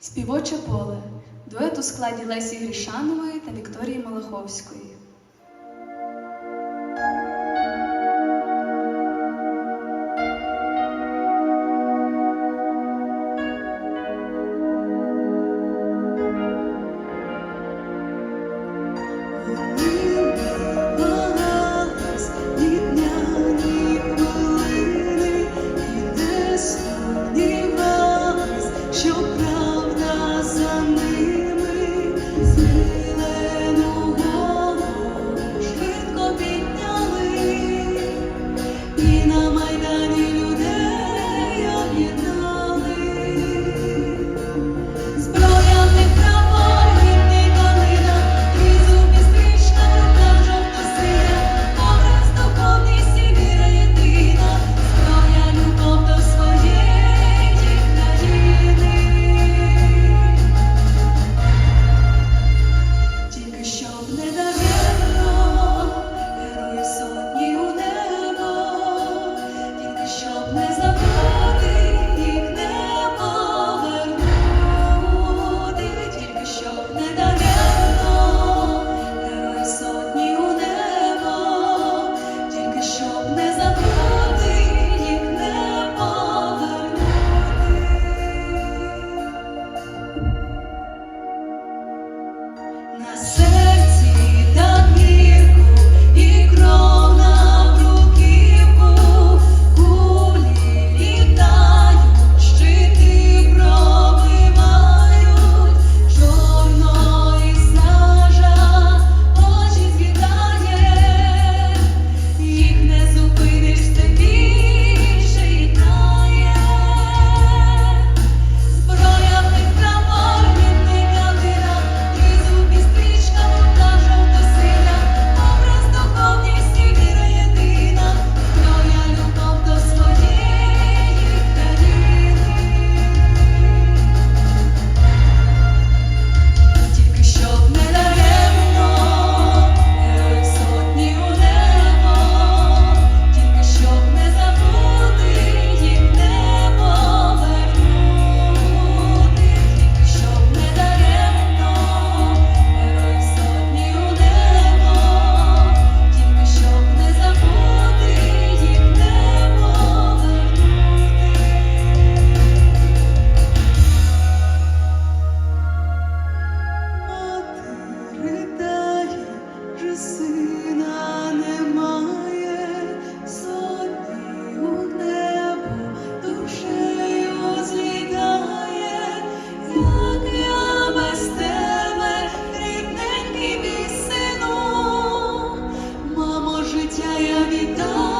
Співоче поле дует у складі Лесі Грішанової та Вікторії Малаховської. you. say Lord.